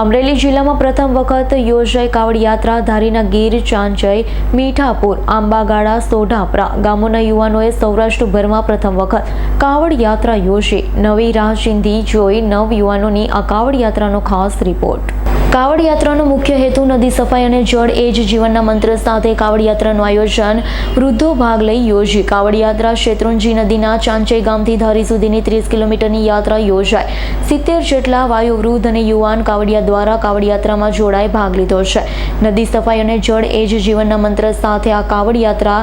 અમરેલી જિલ્લામાં પ્રથમ વખત યોજાઈ કાવડ યાત્રા ધારીના ગીર ચાંચય મીઠાપુર, આંબાગાડા, સોઢાપરા ગામોના યુવાનોએ સૌરાષ્ટ્રભરમાં પ્રથમ વખત કાવડ યાત્રા યોજી. નવી રાહ ચિંધી જોઈ નવ યુવાનોની આ કાવડ યાત્રાનો ખાસ રિપોર્ટ. કાવડ યાત્રાનો મુખ્ય હેતુ નદી સફાઈ અને જળ એ જ જીવનના મંત્ર સાથે કાવડ યાત્રાનું આયોજન. વૃદ્ધો ભાગ લઈ યોજી કાવડ યાત્રા શેત્રુંજી નદીના ચાંચય ગામથી ધારી સુધીની ત્રીસ કિલોમીટરની યાત્રા યોજાય સિત્તેર જેટલા વાયુવૃદ્ધ અને યુવાન કાવડિયા દ્વારા કાવડ યાત્રામાં જોડાઈ ભાગ લીધો છે. નદી સફાઈ અને જળ એ જ જીવનના મંત્ર સાથે આ કાવડ યાત્રા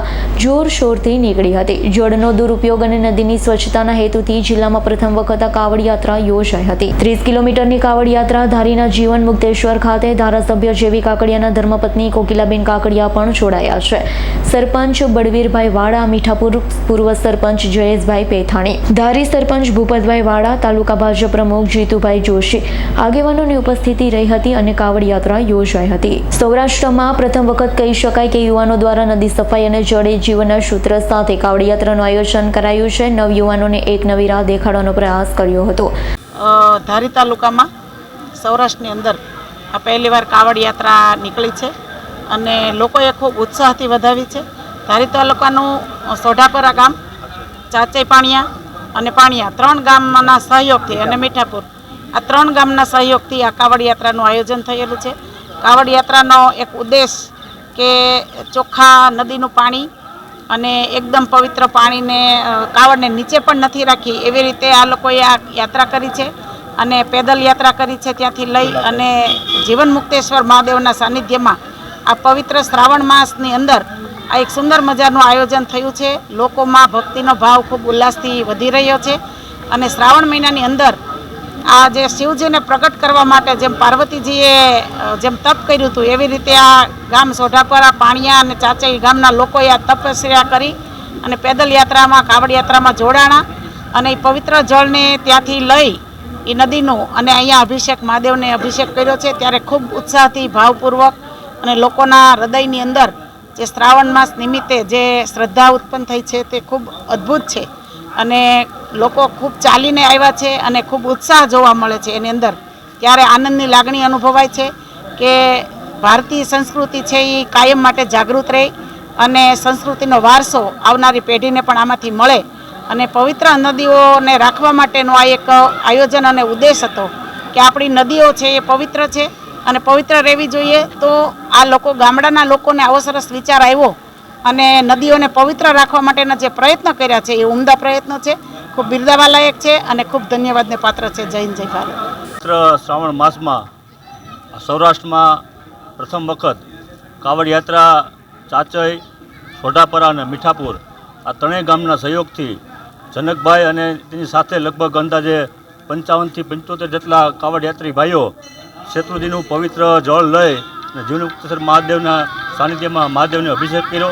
જોરશોરથી નીકળી હતી. જળનો દુરુપયોગ અને નદીની સ્વચ્છતાના હેતુથી જિલ્લામાં પ્રથમ વખત આ કાવડ યાત્રા યોજાઈ હતી. ત્રીસ કિલોમીટરની કાવડ યાત્રા ધારીના જીવન મુક્તેશ્વર ખાતે ધારાસભ્ય જેવી કાકડિયાના ધર્મપત્ની કોકિલાબેન કાકડિયા પણ જોડાયા છે. સરપંચ બળવીરભાઈ વાડા મીઠાપુર પૂર્વ સરપંચ જયેશભાઈ પેથાણી, ધારી સરપંચ ભૂપતભાઈ વાડા તાલુકા ભાજપ પ્રમુખ જીતુભાઈ જોશી આગેવાનોની ઉપસ્થિતિ રહી હતી અને કાવડ યાત્રા યોજાઈ હતી. સૌરાષ્ટ્રમાં પ્રથમ વખત કહી શકાય કે યુવાનો દ્વારા નદી સફાઈ અને જળે જીવનના સૂત્ર સાથે કાવડ યાત્રાનું આયોજન કરાયું છે. નવ યુવાનોને એક નવી રાહ દેખાડવાનો પ્રયાસ કર્યો હતો. ધારી તાલુકામાં સૌરાષ્ટ્રની અંદર આ પહેલી વાર કાવડ યાત્રા નીકળી છે અને લોકોએ ખૂબ ઉત્સાહથી વધાવી છે. ધારી તાલુકાનું સોઢાપરા ગામ ચાચઈ પાણિયા અને પાણિયા, ત્રણ ગામના સહયોગથી અને મીઠાપુર. આ ત્રણ ગામના સહયોગથી આ કાવડ યાત્રાનું આયોજન થયેલું છે. કાવડ યાત્રાનો એક ઉદ્દેશ કે ચોખ્ખા નદીનું પાણી અને એકદમ પવિત્ર પાણીને કાવડને નીચે પણ નથી રાખી એવી રીતે આ લોકોએ આ યાત્રા કરી છે અને પેદલ યાત્રા કરી છે ત્યાંથી લઈ અને જીવન મુક્તેશ્વર મહાદેવના સાનિધ્યમાં આ પવિત્ર શ્રાવણ માસની અંદર આ એક સુંદર મજાનું આયોજન થયું છે. લોકોમાં ભક્તિનો ભાવ ખૂબ ઉલ્લાસથી વધી રહ્યો છે અને શ્રાવણ મહિનાની અંદર આ જે શિવજીને પ્રગટ કરવા માટે જેમ પાર્વતીજીએ જેમ તપ કર્યું હતું, એવી રીતે આ ગામ સોઢાપરા પાણિયા અને ચાચઈ ગામના લોકોએ આ તપસ્યા કરી અને પેદલ યાત્રામાં, કાવડ યાત્રામાં જોડાણા અને એ પવિત્ર જળને ત્યાંથી લઈ એ નદીનું અને અહીંયા અભિષેક મહાદેવને અભિષેક કર્યો છે ત્યારે ખૂબ ઉત્સાહથી, ભાવપૂર્વક અને લોકોના હૃદયની અંદર જે શ્રાવણ માસ નિમિત્તે જે શ્રદ્ધા ઉત્પન્ન થઈ છે તે ખૂબ અદ્ભુત છે. અને લોકો ખૂબ ચાલીને આવ્યા છે અને ખૂબ ઉત્સાહ જોવા મળે છે એની અંદર. ત્યારે આનંદની લાગણી અનુભવાય છે કે ભારતીય સંસ્કૃતિ છે એ કાયમ માટે જાગૃત રહે અને સંસ્કૃતિનો વારસો આવનારી પેઢીને પણ આમાંથી મળે. અને પવિત્ર નદીઓને રાખવા માટેનો આ એક આયોજન અને ઉદ્દેશ હતો કે આપણી નદીઓ છે એ પવિત્ર છે અને પવિત્ર રહેવી જોઈએ. તો આ લોકો, ગામડાના લોકોને આવો સરસ વિચાર આવ્યો અને નદીઓને પવિત્ર રાખવા માટેના જે પ્રયત્નો કર્યા છે એ ઉમદા પ્રયત્નો છે. ખૂબ બિરદાવાલાયક છે અને ખૂબ ધન્યવાદને પાત્ર છે. જય જય ભારત. શ્રાવણ માસમાં સૌરાષ્ટ્રમાં પ્રથમ વખત કાવડ યાત્રા ચાચઈ, સોઢાપરા અને મીઠાપુર આ ત્રણેય ગામના સહયોગથી જનકભાઈ અને તેની સાથે લગભગ અંદાજે પંચાવનથી પંચોતેર જેટલા કાવડ યાત્રી ભાઈઓ શેત્રુજીનું પવિત્ર જળ લઈ અને જીવનમુક્તેશ્વર મહાદેવના સાનિધ્યમાં મહાદેવને અભિષેક કર્યો.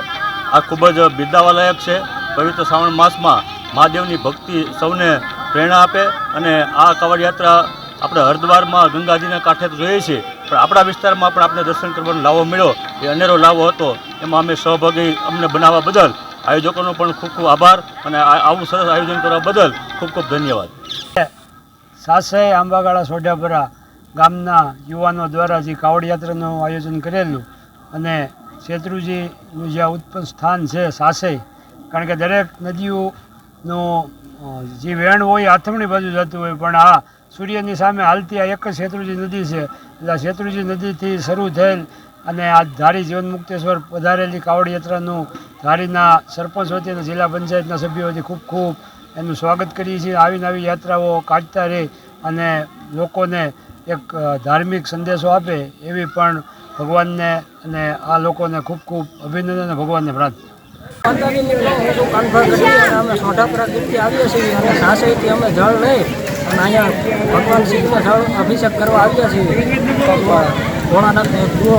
આ ખૂબ જ બિરદાવાલાયક છે. પવિત્ર શ્રાવણ માસમાં મહાદેવની ભક્તિ સૌને પ્રેરણા આપે અને આ કાવડ યાત્રા આપણે હરિદ્વારમાં, ગંગાજીના કાંઠે તો જોઈએ છીએ, પણ આપણા વિસ્તારમાં પણ આપણે દર્શન કરવાનો લાવો મળ્યો. એ અનેરો લાવો હતો. એમાં અમે સહભાગી અમને બનાવવા બદલ આયોજકોનો પણ ખૂબ ખૂબ આભાર અને આવું સરસ આયોજન કરવા બદલ ખૂબ ખૂબ ધન્યવાદ. સાસય આંબાગાળા સોઢાપરા ગામના યુવાનો દ્વારા જે કાવડ યાત્રાનું આયોજન કરેલું અને શેત્રુજીનું જે ઉત્પન્ન સ્થાન છે સાસય કારણ કે દરેક નદીઓનું જે વેણ હોય, આથમણી બાજુ જતું હોય, પણ આ સૂર્યની સામે હાલતી આ એક જ શેત્રુજી નદી છે. એટલે શેત્રુજી નદીથી શરૂ થયેલ અને આ ધારી જીવન મુક્તેશ્વર પધારેલી કાવડ યાત્રાનું ધારીના સરપંચ વતી અને જિલ્લા પંચાયતના સભ્યો વતી ખૂબ ખૂબ એનું સ્વાગત કરીએ છીએ. આવી નવી યાત્રાઓ કાઢતા રહે અને લોકોને એક ધાર્મિક સંદેશો આપે એવી પણ ભગવાનને અને આ લોકોને ખૂબ ખૂબ અભિનંદન અને ભગવાનને પ્રાર્થના. અમે સોઢાપરા ગીરથી આવીએ છીએ. અને સાસઈથી અમે જળ લઈ અને અહીંયા ભગવાન શિવને અભિષેક કરવા આવ્યા છીએ. ભોળાનાથને જુઓ.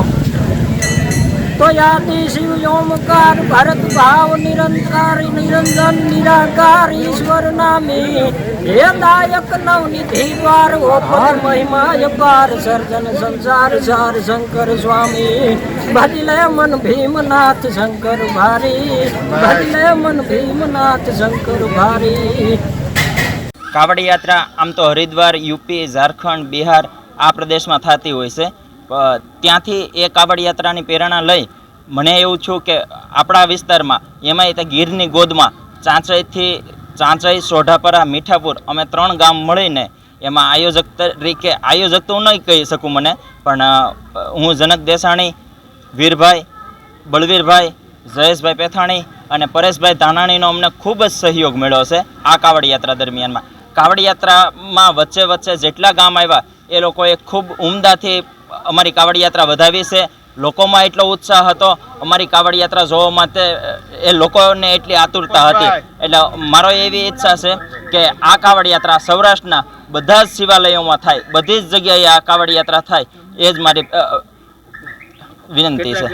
તો યાદી શિવ ઓમકાર ભારત ભાવ નિરંકાર નિરંજન નિરાકાર ઈશ્વર નામે હે દાયક નવનિધિ દ્વાર ઓપર મહિમા અપાર સર્જન સંસાર સાર શંકર સ્વામી ભજલે મન ભીમનાથ શંકર ભારી ભજલે મન ભીમનાથ શંકર ભારી કાવડ યાત્રા આમ તો હરિદ્વાર, યુપી, ઝારખંડ, બિહાર આ પ્રદેશમાં થતી હોય છે. ત્યાંથી એ કાવડ યાત્રાની પ્રેરણા લઈ મને એવું છું કે આપણા વિસ્તારમાં, એમાંય તે ગીરની ગોદમાં ચાંચઈથી ચાંચઈ સોઢાપરા, મીઠાપુર, અમે ત્રણ ગામ મળીને એમાં આયોજક તરીકે આયોજક તો હું નહીં કહી શકું મને, પણ હું જનક દેસાણી, વીરભાઈ, બળવીરભાઈ, જયેશભાઈ પેથાણી અને પરેશભાઈ ધાનાણીનો અમને ખૂબ જ સહયોગ મળ્યો છે આ કાવડ યાત્રા દરમિયાનમાં. કાવડ યાત્રામાં વચ્ચે વચ્ચે જેટલા ગામ આવ્યા, એ લોકોએ ખૂબ ઉમદાથી અમારી કાવડ યાત્રા વધાવી છે. લોકોમાં એટલો ઉત્સાહ હતો. અમારી કાવડ યાત્રા જોવા માટે એ લોકોને એટલી આતુરતા હતી. એટલે મારો એવી ઈચ્છા છે કે આ કાવડ યાત્રા સૌરાષ્ટ્રના બધા જ શિવાલયોમાં થાય. બધી જ જગ્યાએ આ કાવડ યાત્રા થાય. એ જ મારી વિનંતી છે.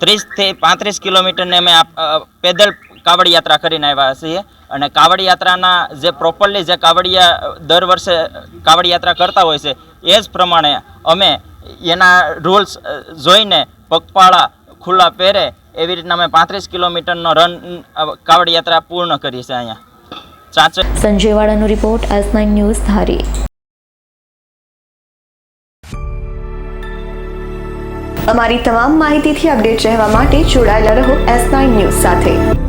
ત્રીસથી પાંત્રીસ કિલોમીટરને અમે પેદલ કાવડ યાત્રા કરીને આવ્યા છીએ. અને કાવડ યાત્રાના જે પ્રોપરલી જે કાવડિયા દર વર્ષે કાવડ યાત્રા કરતા હોય છે, એ જ પ્રમાણે અમે એના રૂલ્સ જોઈને પગપાળા ખુલ્લા પહેરે એવી રીતના અમે પાંત્રીસ કિલોમીટરનો રન કાવડ યાત્રા પૂર્ણ કરી છે અહીંયા. Chanchar સંજયવાળાનો report S nine news Dhari. અમારી તમામ માહિતીથી અપડેટ રહેવા માટે જોડાયેલા રહો એસ નાઇન ન્યૂઝ સાથે.